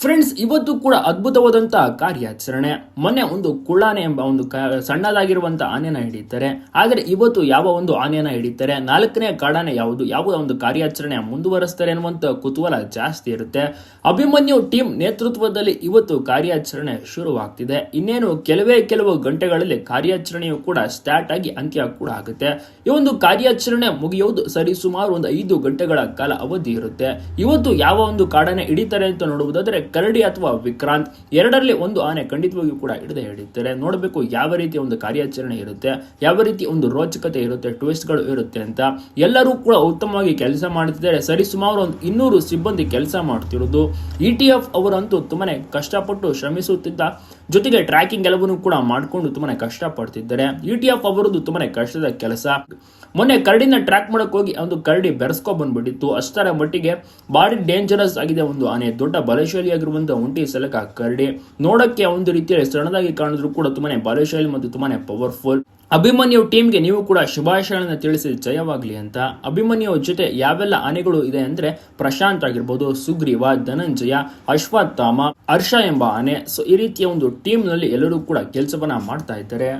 Friends ಇವತ್ತು ಕೂಡ ಅದ್ಭುತವಾದಂತಹ ಕಾರ್ಯಾಚರಣೆ. ಮೊನ್ನೆ ಒಂದು ಕುಳ್ಳಾನೆ ಎಂಬ ಒಂದು ಸಣ್ಣದಾಗಿರುವಂತಹ ಆನೆನ ಹಿಡಿತಾರೆ. ಆದರೆ ಇವತ್ತು ಯಾವ ಒಂದು ಆನೆಯನ್ನ ಹಿಡಿತಾರೆ? ನಾಲ್ಕನೇ ಕಾಡಾನೆ ಯಾವುದು? ಯಾವ ಒಂದು ಕಾರ್ಯಾಚರಣೆ ಮುಂದುವರೆಸ್ತಾರೆ ಅನ್ನುವಂತ ಕುತೂಹಲ ಜಾಸ್ತಿ ಇರುತ್ತೆ. ಅಭಿಮನ್ಯು ಟೀಮ್ ನೇತೃತ್ವದಲ್ಲಿ ಇವತ್ತು ಕಾರ್ಯಾಚರಣೆ ಶುರುವಾಗ್ತಿದೆ. ಇನ್ನೇನು ಕೆಲವೇ ಕೆಲವು ಗಂಟೆಗಳಲ್ಲಿ ಕಾರ್ಯಾಚರಣೆಯು ಕೂಡ ಸ್ಟಾರ್ಟ್ ಆಗಿ ಅಂತ್ಯ ಕೂಡ ಆಗುತ್ತೆ. ಈ ಒಂದು ಕಾರ್ಯಾಚರಣೆ ಮುಗಿಯುವುದು ಸರಿ ಸುಮಾರು ಒಂದು ಐದು ಗಂಟೆಗಳ ಕಾಲ ಅವಧಿ ಇರುತ್ತೆ. ಇವತ್ತು ಯಾವ ಒಂದು ಕಾಡಾನೆ ಹಿಡಿತಾರೆ ಅಂತ ನೋಡುವುದಾದ್ರೆ ಕರಡಿ ಅಥವಾ ವಿಕ್ರಾಂತ್ ಎರಡರಲ್ಲಿ ಒಂದು ಆನೆ ಖಂಡಿತವಾಗಿಯೂ ಕೂಡ ಹಿಡಿದೇ ಹಿಡಿತಾರೆ ನೋಡಬೇಕು ಯಾವ ರೀತಿಯ ಒಂದು ಕಾರ್ಯಾಚರಣೆ ಇರುತ್ತೆ, ಯಾವ ರೀತಿ ಒಂದು ರೋಚಕತೆ ಇರುತ್ತೆ ಟ್ವಿಸ್ಟ್ಗಳು ಇರುತ್ತೆ ಅಂತ. ಎಲ್ಲರೂ ಕೂಡ ಉತ್ತಮವಾಗಿ ಕೆಲಸ ಮಾಡುತ್ತಿದ್ದಾರೆ ಸರಿ, ಸುಮಾರು ಒಂದು ಇನ್ನೂರು ಸಿಬ್ಬಂದಿ ಕೆಲಸ ಮಾಡ್ತಿರೋದು. ಇ ಟಿ ಎಫ್ ಅವರಂತೂ ತುಂಬಾನೇ ಕಷ್ಟಪಟ್ಟು ಶ್ರಮಿಸುತ್ತಿದ್ದ ಜೊತೆಗೆ ಟ್ರ್ಯಾಕಿಂಗ್ ಎಲ್ಲವನ್ನೂ ಕೂಡ ಮಾಡಿಕೊಂಡು ತುಂಬಾನೇ ಕಷ್ಟಪಡ್ತಿದ್ದಾರೆ. ಇ ಟಿ ಎಫ್ ಅವರದ್ದು ತುಂಬಾನೇ ಕಷ್ಟದ ಕೆಲಸ. ಮೊನ್ನೆ ಕರಡಿನ ಟ್ರ್ಯಾಕ್ ಮಾಡಕ್ಕೆ ಹೋಗಿ ಒಂದು ಕರಡಿ ಬೆರೆಸ್ಕೊ ಬಂದ್ಬಿಟ್ಟಿತ್ತು. ಅಷ್ಟರ ಮಟ್ಟಿಗೆ ಬಾಡಿ ಡೇಂಜರಸ್ ಆಗಿದೆ ಒಂದು ಆನೆ. ದೊಡ್ಡ ಬಲಶಾಲಿಯಾಗಿರುವಂತಹ ಒಂಟಿ ಸಲಕ ಕರಡಿ ನೋಡಕ್ಕೆ ಒಂದು ರೀತಿಯಲ್ಲಿ ಸಣ್ಣದಾಗಿ ಕಾಣಿದ್ರು ಕೂಡ ತುಂಬಾನೇ ಬಲಶಾಲಿ ಮತ್ತು ತುಂಬಾನೇ ಪವರ್ಫುಲ್ ಅಭಿಮನ್ಯು ಟೀಮ್ಗೆ ನೀವು ಕೂಡ ಶುಭಾಶಯಗಳನ್ನ ತಿಳಿಸಿ, ಜಯವಾಗ್ಲಿ ಅಂತ. ಅಭಿಮನ್ಯು ಜೊತೆ ಯಾವೆಲ್ಲ ಆನೆಗಳು ಇದೆ ಅಂದ್ರೆ ಪ್ರಶಾಂತ್ ಆಗಿರ್ಬೋದು, ಸುಗ್ರೀವ, ಧನಂಜಯ, ಅಶ್ವತ್ಥಾಮ, ಹರ್ಷ ಎಂಬ ಆನೆ. ಸೊ ಈ ರೀತಿಯ ಒಂದು ಟೀಮ್ನಲ್ಲಿ ಎಲ್ಲರೂ ಕೂಡ ಕೆಲಸವನ್ನ ಮಾಡ್ತಾ ಇದ್ದಾರೆ.